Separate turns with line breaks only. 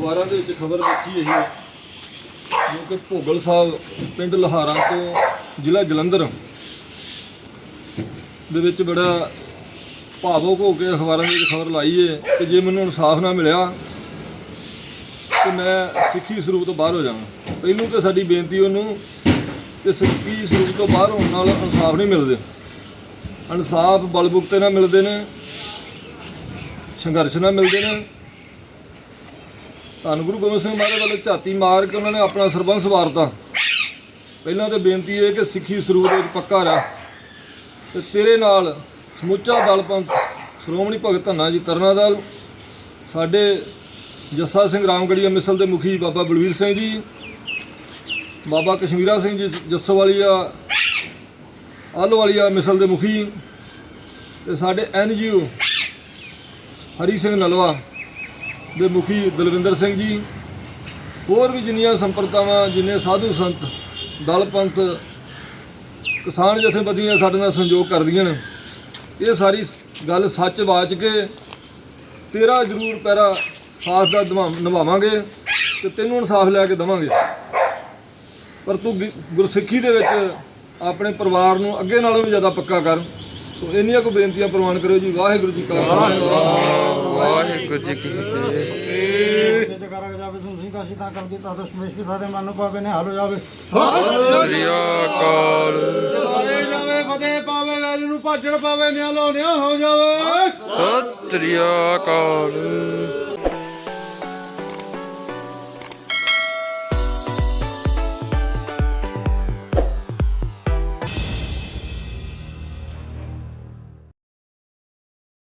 ਅਖਬਾਰਾਂ ਦੇ ਵਿੱਚ ਖਬਰ ਦੇਖੀ ਹੈ, ਜੋ ਕਿ ਭੋਗਲ ਸਾਹਿਬ ਪਿੰਡ ਲਹਾਰਾ ਤੋਂ ਜ਼ਿਲ੍ਹਾ ਜਲੰਧਰ ਦੇ ਵਿੱਚ ਬੜਾ ਭਾਵੁਕ ਹੋ ਕੇ ਅਖਬਾਰਾਂ ਦੇ ਵਿੱਚ ਖਬਰ ਲਾਈ ਹੈ ਕਿ ਜੇ ਮੈਨੂੰ ਇਨਸਾਫ ਨਾ ਮਿਲਿਆ, ਤੇ ਮੈਂ ਸਿੱਖੀ ਸਰੂਪ ਤੋਂ ਬਾਹਰ ਹੋ ਜਾਵਾਂ। ਪਹਿਲੂ ਤੇ ਸਾਡੀ ਬੇਨਤੀ ਉਹਨੂੰ ਕਿ ਸਿੱਖੀ ਸਰੂਪ ਤੋਂ ਬਾਹਰ ਹੋਣ ਨਾਲ ਇਨਸਾਫ ਨਹੀਂ ਮਿਲਦੇ। ਇਨਸਾਫ ਬਲਬੁਕਤੇ ਨਾਲ ਮਿਲਦੇ ਨੇ, ਸੰਘਰਸ਼ ਨਾਲ ਮਿਲਦੇ ਨੇ ਧੰਨ ਗੁਰੂ ਗੋਬਿੰਦ ਸਿੰਘ ਮਹਾਰਾਜ ਵੱਲੋਂ ਝਾਤੀ ਮਾਰ ਕੇ ਉਹਨਾਂ ਨੇ ਆਪਣਾ ਸਰਬੰਸ ਵਾਰਤਾ। ਪਹਿਲਾਂ ਤੇ ਬੇਨਤੀ ਇਹ ਕਿ ਸਿੱਖੀ ਸਰੂਪ ਦੇ ਵਿੱਚ ਪੱਕਾ ਰਹਿ। ਤੇ ਤੇਰੇ ਨਾਲ ਸਮੁੱਚਾ ਦਲ ਪੰਥ, ਸ਼੍ਰੋਮਣੀ ਭਗਤ ਧੰਨਾ ਜੀ ਤਰਨਾ ਦਲ ਸਾਡੇ ਜੱਸਾ ਸਿੰਘ ਰਾਮਗੜੀਆ ਮਿਸਲ ਦੇ ਮੁਖੀ ਬਾਬਾ ਬਲਵੀਰ ਸਿੰਘ ਜੀ, ਬਾਬਾ ਕਸ਼ਮੀਰਾ ਸਿੰਘ ਜੀ ਜੱਸੋ ਵਾਲੀਆ ਜੱਸੋਵਾਲੀਆ, ਆਲੋਵਾਲੀਆ ਮਿਸਲ ਦੇ ਮੁਖੀ ਤੇ ਸਾਡੇ ਐਨਜੀਓ ਹਰੀ ਸਿੰਘ ਨਲਵਾ। ਦੇ ਮੁਖੀ ਦਲਵਿੰਦਰ ਸਿੰਘ ਜੀ, ਹੋਰ ਵੀ ਜਿੰਨੀਆਂ ਸੰਪਰਦਾਵਾਂ ਜਿੰਨੇ ਸਾਧੂ ਸੰਤ, ਦਲ ਪੰਥ, ਕਿਸਾਨ ਜਥੇਬੰਦੀਆਂ ਸਾਡੇ ਨਾਲ ਸੰਯੋਗ ਕਰਦੀਆਂ ਨੇ, ਇਹ ਸਾਰੀ ਗੱਲ ਸੱਚ ਬਾਚ ਕੇ ਤੇਰਾ ਜ਼ਰੂਰ ਪੈਰਾ ਸਾਥ ਦਾ ਨਿਭਾ- ਨਿਭਾਵਾਂਗੇ ਤੇ ਤੈਨੂੰ ਇਨਸਾਫ ਲੈ ਕੇ ਦਵਾਂਗੇ। ਪਰ ਤੂੰ ਗੁਰਸਿੱਖੀ ਦੇ ਵਿੱਚ ਆਪਣੇ ਪਰਿਵਾਰ ਨੂੰ ਅੱਗੇ ਨਾਲੋਂ ਵੀ ਜ਼ਿਆਦਾ ਪੱਕਾ ਕਰ। ਸੋ ਇੰਨੀਆਂ ਕੋ ਬੇਨਤੀਆਂ ਪ੍ਰਵਾਨ ਕਰਿਓ ਜੀ ਵਾਹਿਗੁਰੂ ਜੀ ਕਾ ਖਾਲਸਾ।
ਵਾਹਿਗੁਰੂ ਜੀ ਕੀ ਫਤਿਹ।
ਜਗਾਰਾ ਜਾਵੇ ਸੁਣ ਸਿੰਘ ਕਾਸ਼ੀ ਤਾਂ ਕਰਦੀ ਤਾਂ ਦਸ਼ਮੇਸ਼ ਕੀ ਸਾਦੇ ਮਨ ਪਾਵੇ ਨੇ ਹਾਲੋ ਜਾਵੇ
ਸ੍ਰੀ ਅਕਾਲ।
ਸਾਰੇ ਜਾਵੇ ਫਤਿਹ ਪਾਵੇ ਵੈਰੀ ਨੂੰ ਭਾਜੜ ਪਾਵੇ ਨਿਆਲੋ ਨਿਆ ਹੋ ਜਾਵੇ
ਸਤਿ ਸ੍ਰੀ ਅਕਾਲ।